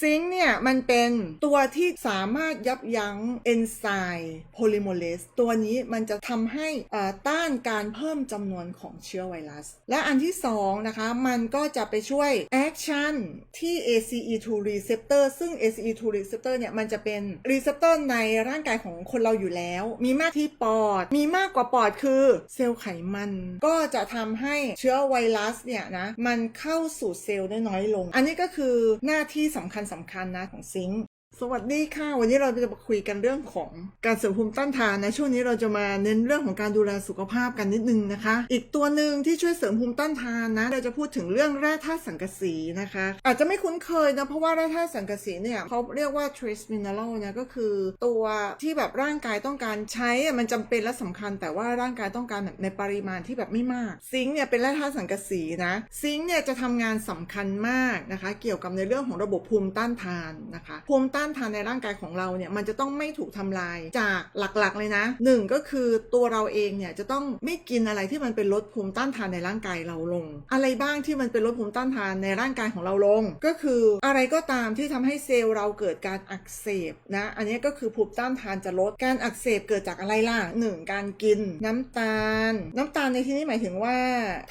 ซิงค์เนี่ยมันเป็นตัวที่สามารถยับยั้งเอนไซม์โพลิโมเลสตัวนี้มันจะทำให้อ่าต้านการเพิ่มจำนวนของเชื้อไวรัส และอันที่สองนะคะมันก็จะไปช่วยแอคชั่นที่ ACE2 receptor ซึ่ง ACE2 receptor เนี่ยมันจะเป็น receptor ในร่างกายของคนเราอยู่แล้ว มีมากที่ปอด มีมากกว่าปอดคือเซลล์ไขมัน ก็จะทำให้เชื้อไวรัสเนี่ยนะมันเข้าสู่เซลล์ได้น้อยลง อันนี้ก็คือหน้าที่สำคัญสำคัญนะของซิงค์ สวัสดีค่ะ วันนี้เราจะมาคุยกันเรื่องของการเสริมภูมิต้านทานนะช่วงนี้เราจะมาเน้นเรื่องของการดูแลสุขภาพกันนิดนึงนะคะ อีกตัวหนึ่งที่ช่วยเสริมภูมิต้านทานนะ เราจะพูดถึงเรื่องแร่ธาตุสังกะสีนะคะ อาจจะไม่คุ้นเคยนะเพราะว่าแร่ธาตุสังกะสีเนี่ยเขาเรียกว่า trace mineral นะก็คือตัวที่แบบร่างกายต้องการใช้มันจำเป็นและสำคัญ แต่ว่าร่างกายต้องการในปริมาณที่แบบไม่มากซิงค์เนี่ยเป็นแร่ธาตุสังกะสีนะซิงค์เนี่ยจะทำงานสำคัญมากนะคะ เกี่ยวกับในเรื่องของระบบภูมิต้านทานนะคะภูมิต้านทานในร่างกายของเราเนี่ยมันจะต้องไม่ถูกทำลายจากหลักๆเลยนะหนึ่งก็คือตัวเราเองเนี่ยจะต้องไม่กินอะไรที่มันเป็นลดภูมิต้านทานในร่างกายเราลง อะไรบ้างที่มันเป็นลดภูมิต้านทานในร่างกายของเราลง ก็คืออะไรก็ตามที่ทำให้เซลล์เราเกิดการอักเสบนะอันนี้ก็คือภูมิต้านทานจะลดการอักเสบเกิดจากอะไรล่ะหนึ่งการกินน้ำตาล น้ำตาลในที่นี้หมายถึงว่า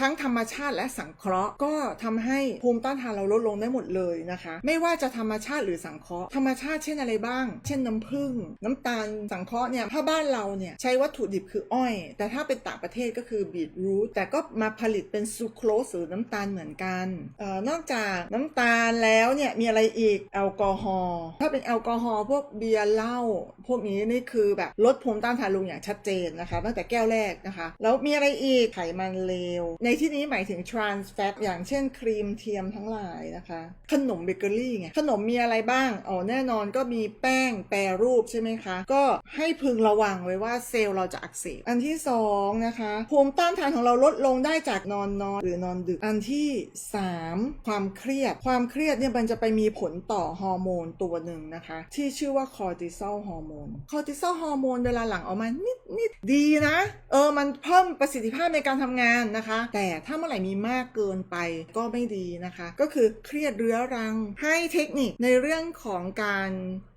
ทั้งธรรมชาติและสังเคราะห์ ก็ทำให้ภูมิต้านทานเราลดลงได้หมดเลยนะคะ ไม่ว่าจะธรรมชาติหรือสังเคราะห์ธรรมชาติเช่นอะไรบ้าง เช่นน้ำผึ้งน้ำตาลสังเคราะห์เนี่ยถ้าบ้านเราเนี่ยใช้วัตถุดิบคืออ้อย แต่ถ้าเป็นต่างประเทศก็คือบีทรูทแต่ก็มาผลิตเป็นซูโครสหรือน้ำตาลเหมือนกันออนอกจากน้ำตาลแล้วเนี่ยมีอะไรอีกแอลกอฮอล์ถ้าเป็นแอลกอฮอล์พวกเบียร์เหล้าพวกนี้นี่คือแบบลดภูมิต้านทานลงอย่างชัดเจนนะคะตั้งแต่แก้วแรกนะคะแล้วมีอะไรอีกไขมันเลว ในที่นี้หมายถึง trans fat อย่างเช่นครีมเทียมทั้งหลายนะคะ ขนมเบเกอรี่ไงขนมมีอะไรบ้างอ๋อแน่นอนก็มีแป้งแปรรูปใช่ไหมคะ ก็ให้พึงระวังไว้ว่าเซลล์เราจะอักเสบ อันที่สองนะคะภูมิต้านทานของเราลดลงได้จากนอนน้อยหรือนอนดึก อันที่สามความเครียด ความเครียดเนี่ยมันจะไปมีผลต่อฮอร์โมนตัวหนึ่งนะคะ ที่ชื่อว่าคอร์ติซอลฮอร์โมน คอร์ติซอลฮอร์โมนเวลาหลังออกมานิดนิดดีนะ เออมันเพิ่มประสิทธิภาพในการทำงานนะคะ แต่ถ้าเมื่อไหร่มีมากเกินไปก็ไม่ดีนะคะ ก็คือเครียดเรื้อรังให้เทคนิคในเรื่องของการ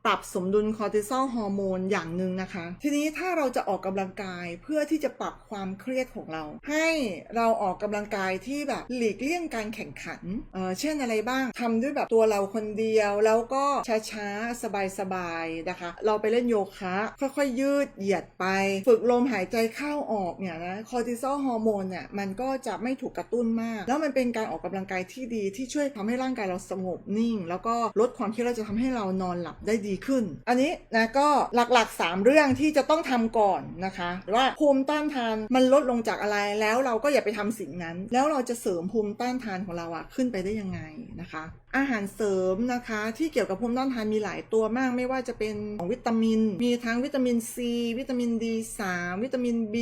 ปรับสมดุลคอร์ติซอลฮอร์โมนอย่างหนึ่งนะคะ ทีนี้ถ้าเราจะออกกำลังกายเพื่อที่จะปรับความเครียดของเรา ให้เราออกกำลังกายที่แบบหลีกเลี่ยงการแข่งขันเออเช่นอะไรบ้างทำด้วยแบบตัวเราคนเดียว แล้วก็ช้าๆ สบายๆนะคะ เราไปเล่นโยคะค่อยๆยืดเหยียดไปฝึกลมหายใจเข้าออกเนี่ยนะคอร์ติซอลฮอร์โมนเนี่ยมันก็จะไม่ถูกกระตุ้นมาก แล้วมันเป็นการออกกำลังกายที่ดีที่ช่วยทำให้ร่างกายเราสงบนิ่ง แล้วก็ลดความเครียดเราจะทำให้เรานอนหลับได้ดีขึ้น อันนี้นะก็หลักๆ 3 เรื่องที่จะต้องทำก่อนนะคะว่าภูมิต้านทานมันลดลงจากอะไรแล้วเราก็อย่าไปทำสิ่งนั้น แล้วเราจะเสริมภูมิต้านทานของเราอะขึ้นไปได้ยังไงนะคะ อาหารเสริมนะคะ ที่เกี่ยวกับภูมิต้านทานมีหลายตัวมาก ไม่ว่าจะเป็นของวิตามิน มีทั้งวิตามิน C วิตามิน D3 วิตามิน B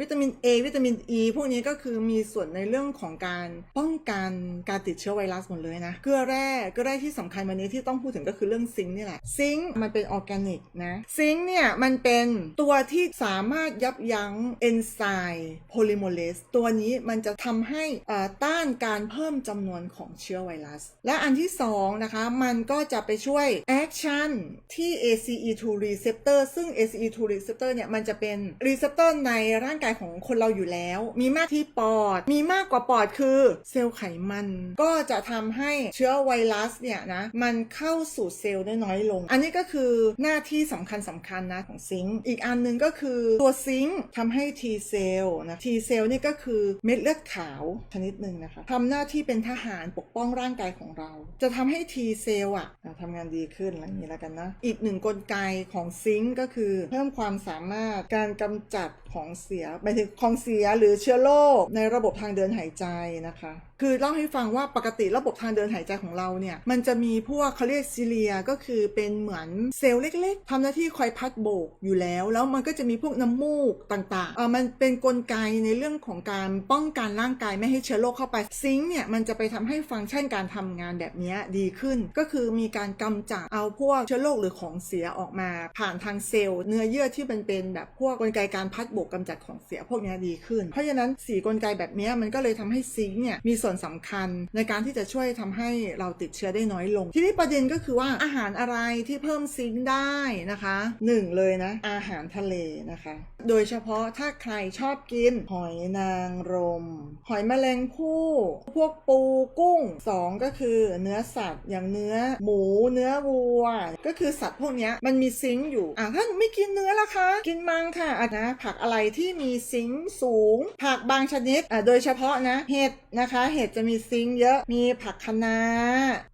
วิตามิน A วิตามิน E พวกนี้ก็คือมีส่วนในเรื่องของการป้องกันการติดเชื้อไวรัสหมดเลยนะ เกลือแร่เกลือแร่ที่สำคัญวันนี้ที่ต้องพูดถึงก็คือเรื่องซิงค์นี่แหละ ซิงค์มันเป็นออร์แกนิกนะ ซิงค์เนี่ยมันเป็นตัวที่สามารถยับยั้งเอนไซม์โพลิโมเลสตัวนี้มันจะทำให้อ่อต้านการเพิ่มจำนวนของเชื้อไวรัส และอันที่สองนะคะ มันก็จะไปช่วยแอคชั่นที่ ACE2 receptor ซึ่ง ACE2 receptor เนี่ย มันจะเป็น receptor ในร่างกายของคนเราอยู่แล้ว มีมากที่ปอด มีมากกว่าปอดคือเซลล์ไขมัน ก็จะทำให้เชื้อไวรัสเนี่ยนะ มันเข้าสู่เซลล์ได้น้อยลง อันนี้ก็คือหน้าที่สำคัญสำคัญนะของซิงค์ อีกอันหนึ่งก็คือตัวซิงค์ทำให้ T เซลล์นะ T เซลล์นี่ก็คือเม็ดเลือดขาวชนิดหนึ่งนะคะทำหน้าที่เป็นทหารปกป้องร่างกายของเราจะทำให้ T เซลล์อะทำงานดีขึ้นอะไรนี้แล้วกันนะ อีกหนึ่งกลไกของซิงค์ก็คือ เพิ่มความสามารถการกำจัดของเสียหมายถึงของเสียหรือเชื้อโรคในระบบทางเดินหายใจนะคะ คือเล่าให้ฟังว่าปกติระบบทางเดินหายใจของเราเนี่ย มันจะมีพวกเขาเรียกซิเลียก็คือเป็นเหมือนเซลล์เล็กๆทำหน้าที่คอยพัดโบกอยู่แล้ว แล้วมันก็จะมีพวกน้ำมูกต่างๆเออมันเป็นกลไกในเรื่องของการป้องกันร่างกายไม่ให้เชื้อโรคเข้าไปซิงค์เนี่ยมันจะไปทำให้ฟังก์ชันการทำงานแบบนี้ดีขึ้น ก็คือมีการกำจัดเอาพวกเชื้อโรคหรือของเสียออกมา ผ่านทางเซลล์เนื้อเยื่อที่มันเป็นแบบพวกกลไกการพัดโบกกำจัดของเสียพวกนี้ดีขึ้น เพราะฉะนั้นสีกลไกแบบนี้มันก็เลยทำให้ซิงค์เนี่ยมีส่วนส่วนสำคัญในการที่จะช่วยทำให้เราติดเชื้อได้น้อยลง ทีนี้ประเด็นก็คือว่าอาหารอะไรที่เพิ่มซิงค์ได้นะคะหนึ่งเลยนะ อาหารทะเลนะคะ โดยเฉพาะถ้าใครชอบกินหอยนางรม หอยแมลงภู่พวกปูกุ้งสองก็คือเนื้อสัตว์ อย่างเนื้อหมู เนื้อวัว ก็คือสัตว์พวกนี้มันมีซิงค์อยู่อ่าถ้านไม่กินเนื้อละคะ กินมังค่ะอะนะผักอะไรที่มีซิงค์สูง ผักบางชนิดอะโดยเฉพาะนะเห็ดนะคะ เห็ดจะมีซิงค์เยอะมีผักคะน้า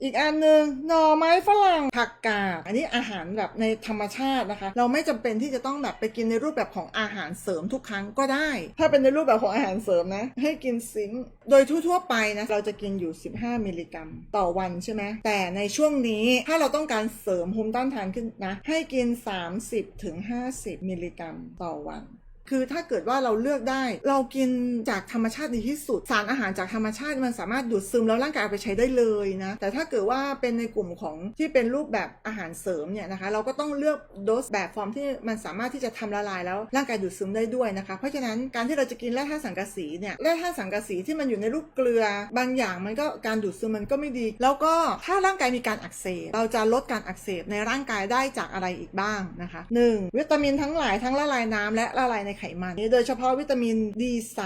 อีกอันหนึ่งหน่อไม้ฝรั่งผักกาดอันนี้อาหารแบบในธรรมชาตินะคะ เราไม่จำเป็นที่จะต้องแบบไปกินในรูปแบบของอาหารเสริมทุกครั้งก็ได้ ถ้าเป็นในรูปแบบของอาหารเสริมนะ ให้กินซิงค์โดยทั่วๆไปนะเราจะกินอยู่ 15 มิลลิกรัม ต่อวันใช่ไหมแต่ในช่วงนี้ถ้าเราต้องการเสริมภูมิต้านทานขึ้นนะ ให้กิน 30-50 มิลลิกรัมต่อวัน คือถ้าเกิดว่าเราเลือกได้ เรากินจากธรรมชาติดีที่สุด สารอาหารจากธรรมชาติมันสามารถดูดซึมแล้วร่างกายเอาไปใช้ได้เลยนะ แต่ถ้าเกิดว่าเป็นในกลุ่มของที่เป็นรูปแบบอาหารเสริมเนี่ยนะคะ เราก็ต้องเลือกโดสแบบฟอร์มที่มันสามารถที่จะทำละลายแล้วร่างกายดูดซึมได้ด้วยนะคะ เพราะฉะนั้นการที่เราจะกินแร่ธาตุสังกะสีเนี่ยแร่ธาตุสังกะสีที่มันอยู่ในรูปเกลือบางอย่างมันก็การดูดซึมมันก็ไม่ดี แล้วก็ถ้าร่างกายมีการอักเสบเราจะลดการอักเสบในร่างกายได้จากอะไรอีกบ้างนะคะ 1. วิตามินทั้งหลายทั้งละลายน้ำและละลายในไขมัน โดยเฉพาะวิตามิน D3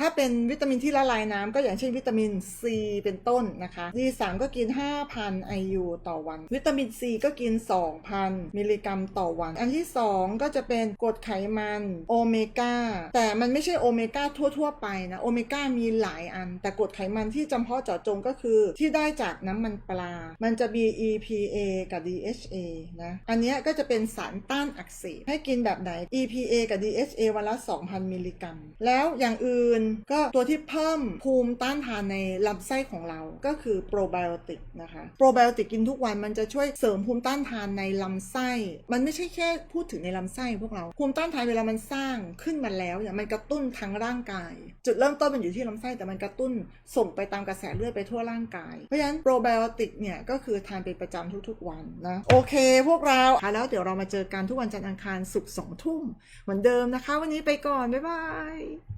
ถ้าเป็นวิตามินที่ละลายน้ำก็อย่างเช่นวิตามิน C เป็นต้นนะคะ D3 ก็กิน 5,000 IU ต่อวัน วิตามิน C ก็กิน 2,000 มิลลิกรัมต่อวัน อันที่ 2 ก็จะเป็นกรดไขมันโอเมก้าแต่มันไม่ใช่โอเมก้าทั่ว ๆ ไปนะโอเมก้ามีหลายอัน แต่กรดไขมันที่จำเพาะเจาะจงก็คือที่ได้จากน้ำมันปลา มันจะมี EPA กับ DHA นะ อันนี้ก็จะเป็นสารต้านอักเสบให้กินแบบไหน EPA กับ DHA วันละ 2,000 มิลลิกรัม แล้วอย่างอื่นก็ตัวที่เพิ่มภูมิต้านทานในลำไส้ของเราก็คือโปรไบโอติกนะคะโปรไบโอติกกินทุกวันมันจะช่วยเสริมภูมิต้านทานในลำไส้ มันไม่ใช่แค่พูดถึงในลำไส้พวกเราภูมิต้านทานเวลามันสร้างขึ้นมาแล้วเนี่ยมันกระตุ้นทั้งร่างกาย จุดเริ่มต้นมันอยู่ที่ลำไส้แต่มันกระตุ้นส่งไปตามกระแสเลือดไปทั่วร่างกาย เพราะฉะนั้นโปรไบโอติกเนี่ยก็คือทานเป็นประจำทุกๆวันนะโอเค พวกเราค่ะแล้วเดี๋ยวเรามาเจอกันทุกวันจันทร์อังคารศุกร์สองทุ่มเหมือนเดิมนะคะวันนี้ไปก่อน บ๊ายบาย